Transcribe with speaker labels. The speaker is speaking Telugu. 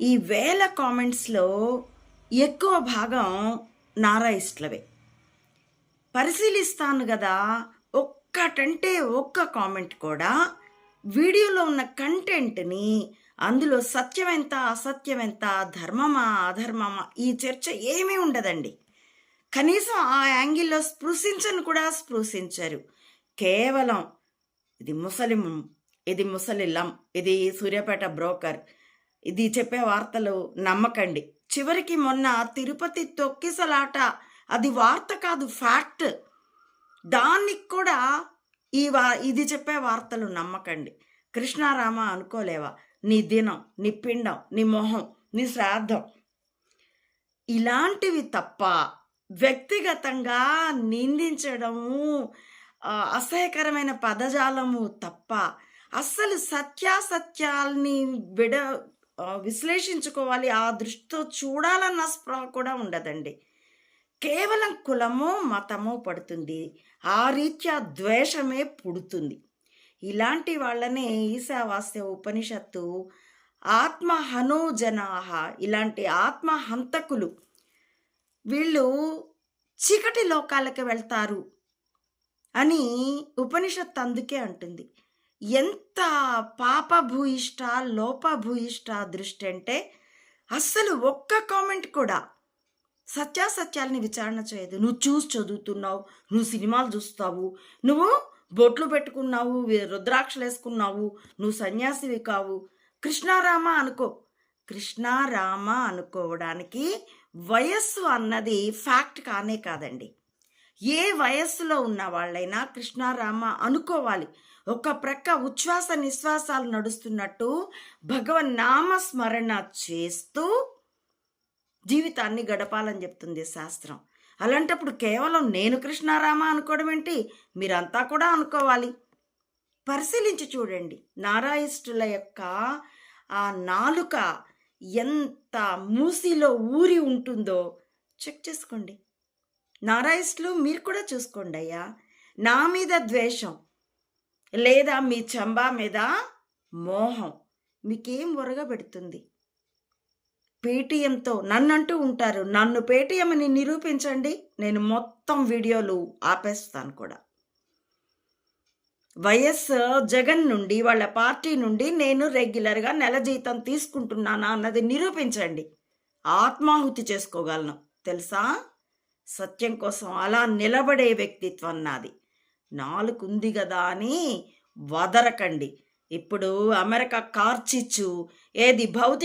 Speaker 1: ఈ వేల కామెంట్స్లో ఎక్కువ భాగం నారాయిస్టులవే. పరిశీలిస్తాను కదా ఒక్కటంటే ఒక్క కామెంట్ కూడా వీడియోలో ఉన్న కంటెంట్ని అందులో సత్యమెంత అసత్యమెంత ధర్మమా అధర్మమా ఈ చర్చ ఏమీ ఉండదండి. కనీసం ఆ యాంగిల్లో స్పృశించను కూడా స్పృశించరు. కేవలం ఇది ముసలిం ఇది ముసలిల్లం ఇది సూర్యాపేట బ్రోకర్ ఇది చెప్పే వార్తలు నమ్మకండి. చివరికి మొన్న తిరుపతి తొక్కిసలాట అది వార్త కాదు ఫ్యాక్ట్. దానికి కూడా ఈ వా ఇది చెప్పే వార్తలు నమ్మకండి. కృష్ణారామ అనుకోలేవా? నీ దినం నీ పిండం నీ మొహం నీ శ్రాద్ధం. ఇలాంటివి తప్ప వ్యక్తిగతంగా నిందించడము అసహ్యకరమైన పదజాలము తప్ప అస్సలు సత్యాసత్యాల్ని విడ విశ్లేషించుకోవాలి. ఆ దృష్టితో చూడాలన్న స్పృహ కూడా ఉండదండి. కేవలం కులమో మతమో పడుతుంది. ఆ రీత్యా ద్వేషమే పుడుతుంది. ఇలాంటి వాళ్ళనే ఈశావాస్య ఉపనిషత్తు ఆత్మహనోజనాహ ఇలాంటి ఆత్మహంతకులు వీళ్ళు చీకటి లోకాలకు వెళ్తారు అని ఉపనిషత్ అందుకే అంటుంది. ఎంత పాపభూయిష్ట లోపభూయిష్ట దృష్టి అంటే అస్సలు ఒక్క కామెంట్ కూడా సత్యాసత్యాలని విచారణ చేయదు. నువ్వు చూసి చదువుతున్నావు నువ్వు సినిమాలు చూస్తావు నువ్వు బొట్లు పెట్టుకున్నావు రుద్రాక్షలు వేసుకున్నావు నువ్వు సన్యాసివి కావు. కృష్ణారామ అనుకో. కృష్ణారామ అనుకోవడానికి వయస్సు అన్నది ఫ్యాక్ట్ కానే కాదండి. ఏ వయస్సులో ఉన్న వాళ్ళైనా కృష్ణారామ అనుకోవాలి. ఒక ప్రక్క ఉచ్ఛ్వాస నిశ్వాసాలు నడుస్తున్నట్టు భగవన్ నామస్మరణ చేస్తూ జీవితాన్ని గడపాలని చెప్తుంది శాస్త్రం. అలాంటప్పుడు కేవలం నేను కృష్ణారామ అనుకోవడం ఏంటి? మీరంతా కూడా అనుకోవాలి. పరిశీలించి చూడండి. నారాయిష్టుల యొక్క ఆ నాలుక ఎంత మూసిలో ఊరి ఉంటుందో చెక్ చేసుకోండి. నారాయిస్టులు మీరు కూడా చూసుకోండి అయ్యా. నా మీద ద్వేషం లేదా మీ చంబా మీద మోహం మీకేం ఒరగబెడుతుంది? పేటీఎంతో నన్ను అంటూ ఉంటారు. నన్ను పేటీఎం అని నిరూపించండి. నేను మొత్తం వీడియోలు ఆపేస్తాను కూడా. వైఎస్ జగన్ నుండి వాళ్ళ పార్టీ నుండి నేను రెగ్యులర్గా నెల జీతం తీసుకుంటున్నానా అన్నది నిరూపించండి. ఆత్మాహుతి చేసుకోగలను. తెలుసా? సత్యం కోసం అలా నిలబడే వ్యక్తిత్వం నాది. నాలుగుంది కదా అని వదరకండి. ఇప్పుడు అమెరికా కార్చిచ్చు ఏది భౌతిక